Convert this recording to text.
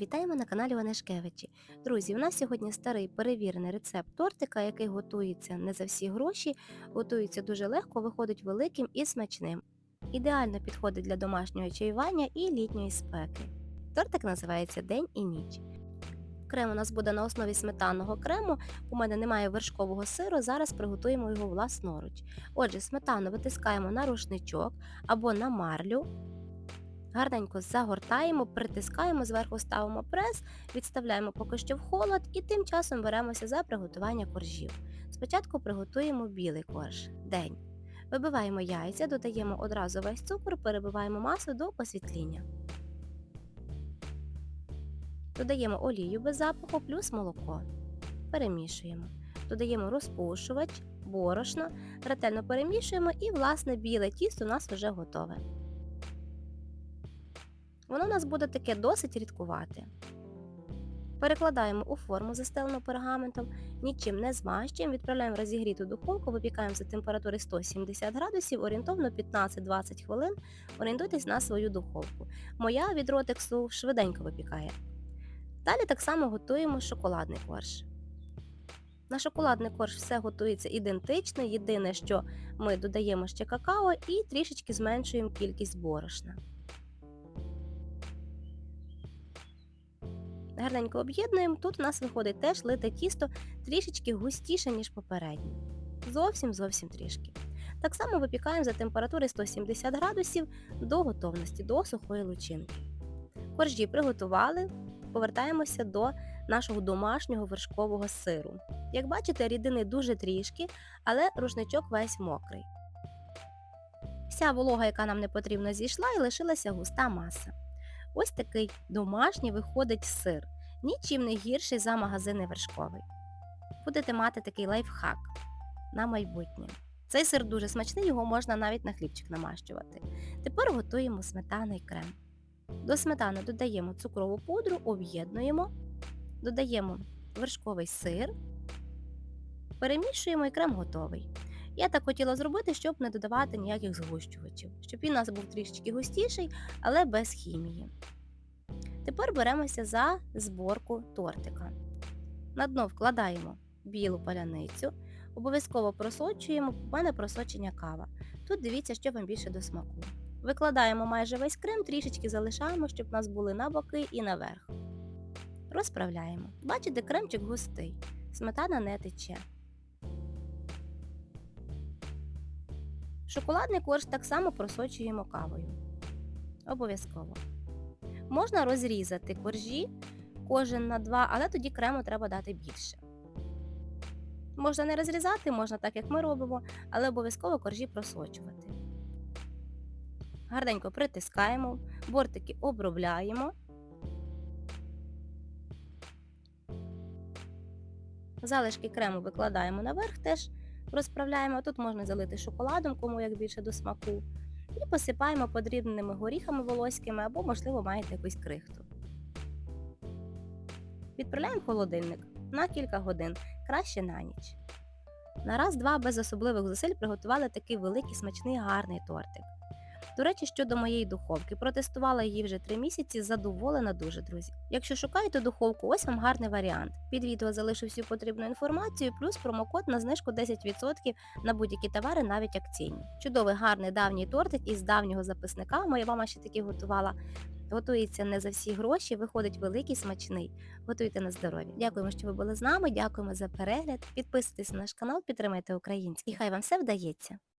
Вітаємо на каналі Ванешкевичі. Друзі, у нас сьогодні старий перевірений рецепт тортика, який готується не за всі гроші, готується дуже легко, виходить великим і смачним. Ідеально підходить для домашнього чаювання і літньої спеки. Тортик називається День і ніч. Крем у нас буде на основі сметанного крему. У мене немає вершкового сиру, зараз приготуємо його власноруч. Отже, сметану витискаємо на рушничок або на марлю. Гарненько загортаємо, притискаємо, зверху ставимо прес, відставляємо поки що в холод і тим часом беремося за приготування коржів. Спочатку приготуємо білий корж день. Вибиваємо яйця, додаємо одразу весь цукор, перебиваємо масу до посвітління. Додаємо олію без запаху плюс молоко. Перемішуємо. Додаємо розпушувач, борошно, ретельно перемішуємо і, власне, біле тісто у нас вже готове. Воно у нас буде таке досить рідкувате. Перекладаємо у форму застелену пергаментом, нічим не змащуємо, відправляємо розігріту духовку, випікаємо за температури 170 градусів, орієнтовно 15-20 хвилин. Орієнтуйтесь на свою духовку. Моя від ротексу швиденько випікає. Далі так само готуємо шоколадний корж. На шоколадний корж все готується ідентично, єдине, що ми додаємо ще какао і трішечки зменшуємо кількість борошна. Гарненько об'єднуємо. Тут у нас виходить теж лите тісто трішечки густіше, ніж попереднє. Зовсім зовсім трішки. Так само випікаємо за температури 170 градусів до готовності, до сухої лучинки. Коржі приготували, повертаємося до нашого домашнього вершкового сиру. Як бачите, рідини дуже трішки, але рушничок весь мокрий. Вся волога, яка нам не потрібна, зійшла і лишилася густа маса. Ось такий домашній виходить сир, нічим не гірший за магазини вершковий. Будете мати такий лайфхак на майбутнє. Цей сир дуже смачний, його можна навіть на хлібчик намащувати. Тепер готуємо сметаний крем. До сметани додаємо цукрову пудру, об'єднуємо, додаємо вершковий сир, перемішуємо і крем готовий. Я так хотіла зробити, щоб не додавати ніяких згущувачів, щоб він у нас був трішечки густіший, але без хімії. Тепер беремося за зборку тортика. На дно вкладаємо білу паляницю, обов'язково просочуємо, у мене просочення кава. Тут дивіться, що вам більше до смаку. Викладаємо майже весь крем, трішечки залишаємо, щоб у нас були на боки і наверх. Розправляємо. Бачите, кремчик густий, сметана не тече. Шоколадний корж так само просочуємо кавою. Обов'язково. Можна розрізати коржі кожен на два, але тоді крему треба дати більше. Можна не розрізати, можна так, як ми робимо, але обов'язково коржі просочувати. Гарненько притискаємо, бортики обробляємо. Залишки крему викладаємо наверх теж розправляємо. Тут можна залити шоколадом, кому як більше до смаку. І посипаємо подрібненими горіхами волоськими або, можливо, маєте якусь крихту. Відправляємо в холодильник на кілька годин, краще на ніч. На раз-два без особливих зусиль приготували такий великий смачний гарний тортик. До речі, щодо моєї духовки, протестувала її вже 3 місяці, задоволена дуже, друзі. Якщо шукаєте духовку, ось вам гарний варіант. Під відео залишу всю потрібну інформацію, плюс промокод на знижку 10% на будь-які товари, навіть акційні. Чудовий гарний давній тортик із давнього записника. Моя мама ще таки готувала. Готується не за всі гроші, виходить великий смачний. Готуйте на здоров'я. Дякуємо, що ви були з нами. Дякуємо за перегляд. Підписуйтесь на наш канал, підтримайте український. І хай вам все вдається.